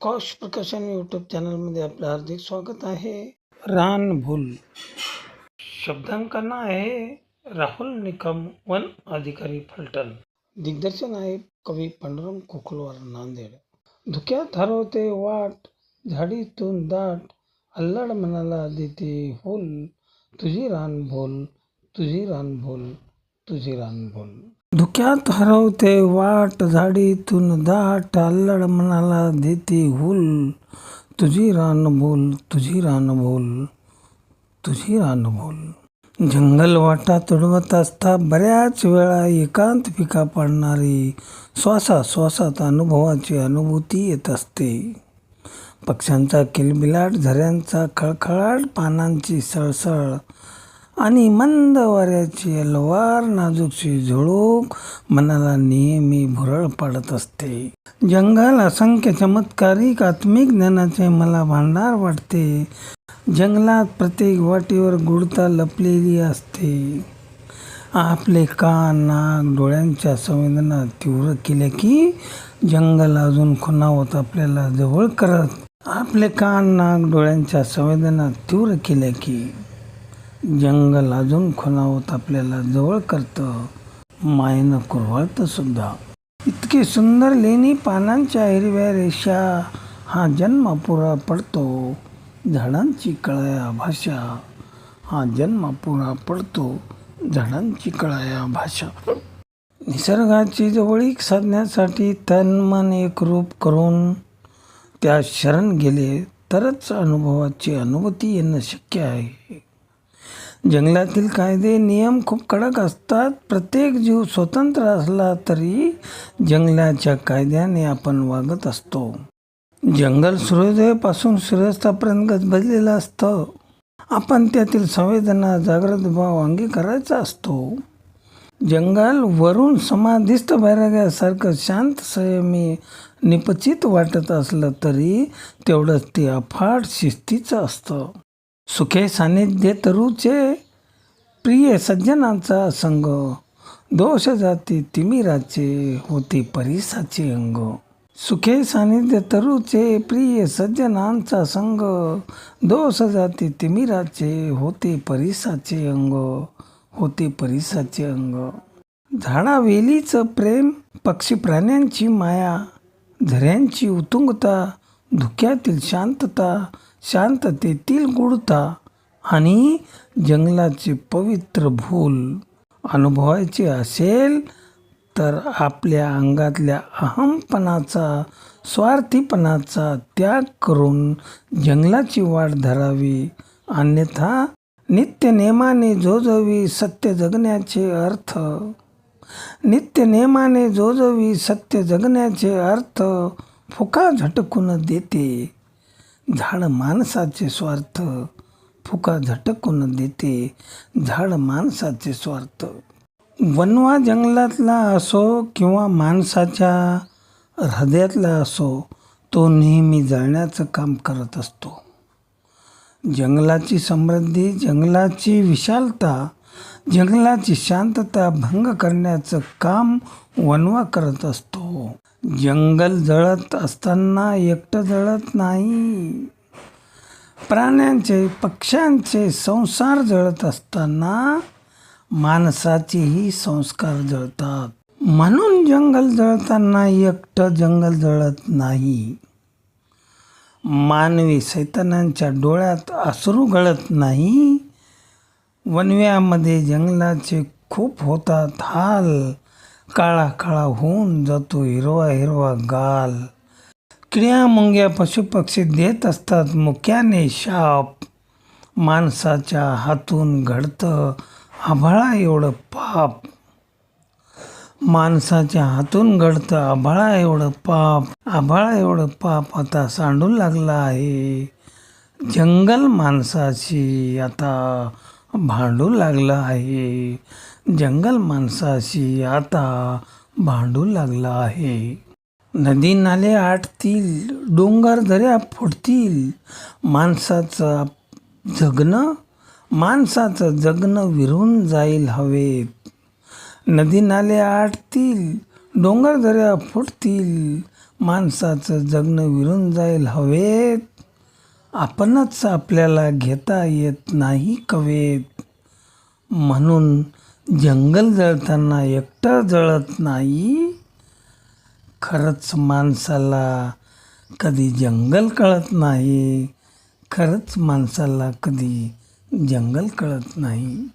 आकाश प्रकाशन यूट्यूब चॅनलमध्ये आपलं हार्दिक स्वागत आहे. रानभूल शब्दांकन आहे राहुल निकम वन अधिकारी फलटण. दिग्दर्शन आहे कवी पांडुरंग कोकुलवार नांदेड. धुक्यात हरवते वाट झाडीतून दाट अल्लड मनाला देते होल. तुझी रानभोल तुझी रानभोल तुझी रानभोल धुक्यात हरवते वाट झाडीतून दाट अल्लड मनाला देते हुल. तुझी रानभोल तुझी रानभोल तुझी रानभोल जंगल वाटा तुडवत असता बऱ्याच वेळा एकांत पिका पाडणारी श्वासा श्वासात अनुभवाची अनुभूती येत असते. पक्ष्यांचा किलबिलाट झऱ्यांचा खळखळाट पानांची सळसळ आणि मंद वाऱ्याची अलवार नाजूकशी झुळूक मनाला नेहमी भुरळ पाडत असते. जंगल असंख्य चमत्कारिक आत्मिक ज्ञानाचे मला भांडार वाटते. जंगलात प्रत्येक वाटेवर गुडता लपलेली असते. आपले कान नाक डोळ्यांच्या संवेदना तीव्र केल्या की जंगल अजून खुणावत आपल्याला जवळ करत आपले कान नाक डोळ्यांच्या संवेदना तीव्र केल्या की जंगल अजून खुणावत आपल्याला जवळ करतं. मायनं कुरवाळतं सुद्धा. इतकी सुंदर लेणी पानांच्या हिरव्या रेषा हा जन्म पुरा पडतो. झाडांची कळया भाषा हा जन्म पुरा पडतो. झाडांची कळया भाषा. निसर्गाची जवळीक साधण्यासाठी तन मन एकरूप करून त्या शरण गेले तरच अनुभवाची अनुभूती येणं शक्य आहे. जंगलातील कायदे नियम खूप कडक असतात. प्रत्येक जीव स्वतंत्र असला तरी जंगलाच्या कायद्याने आपण वागत असतो. जंगल सूर्योदयापासून सूर्यास्तापर्यंत गजबजलेलं असतं. आपण त्यातील संवेदना जागृत भाव अंगीकारायचा असतो. जंगल वरून समाधिस्थ बैराग्यासारखं शांत संयमी निपचित वाटत असलं तरी तेवढंच ते अफाट शिस्तीचं असतं. सुखे सानिध्य तरुचे प्रिय सज्जनांचा संग. दोष जाती तिमिराचे होते परिसाचे अंग. सुखे सानिध्य तरुचे प्रिय सज्जनांचा संग. दोष जाती तिमिराचे होते परिसाचे अंग. होते परिसाचे अंग. झाडावेलीचं प्रेम पक्षी प्राण्यांची माया झऱ्यांची उतुंगता धुक्यातील शांतता शांततेतील गुढता आणि जंगलाचे पवित्र भूल अनुभवायचे असेल तर आपल्या अंगातल्या अहमपणाचा स्वार्थीपणाचा त्याग करून जंगलाची वाट धरावी. अन्यथा नित्यनेमाने जोजवी सत्य जगण्याचे अर्थ. नित्यनेमाने जोजवी सत्य जगण्याचे अर्थ फुका झटकून देते. झाड माणसाचे स्वार्थ फुका झटकून देते. झाड माणसाचे स्वार्थ. वनवा जंगलातला असो किंवा माणसाच्या हृदयातला असो तो नेहमी जाळण्याचं काम करत असतो. जंगलाची समृद्धी जंगलाची विशालता जंगलाची शांतता भंग करण्याचं काम वनवा करत असतो. जंगल जळत असताना एकटं जळत नाही. प्राण्यांचे पक्ष्यांचे संसार जळत असताना माणसाचेही संस्कार जळतात. म्हणून जंगल जळताना एकटं जंगल जळत नाही. मानवी सैतानांच्या डोळ्यात अश्रू गळत नाही. वनव्यामध्ये जंगलाचे खूप होतात हाल. काळा काळा होऊन जातो हिरवा हिरवा गाल. किड्या मुंग्या पशुपक्षी देत असतात मुक्याने शाप. माणसाच्या हातून घडतं आभाळा एवढं पाप. माणसाच्या हातून घडतं आभाळा एवढं पाप. आभाळा एवढं पाप आता सांडू लागलं आहे. जंगल माणसाशी आता भांडू लागलं आहे. जंगल माणसाशी आता भांडू लागलं आहे. नदी नाले आटतील डोंगर दऱ्या फुटतील माणसाचं जगणं माणसाचं जगणं विरून जाईल हवेत. नदी नाले आटतील डोंगर दऱ्या फुटतील माणसाचं जगणं विरून जाईल हवेत. आपणच आपल्याला घेता येत नाही कवेत म्हणून जंगल जळताना एकटं जळत नाही. खरंच माणसाला कधी जंगल कळत नाही. खरंच माणसाला कधी जंगल कळत नाही.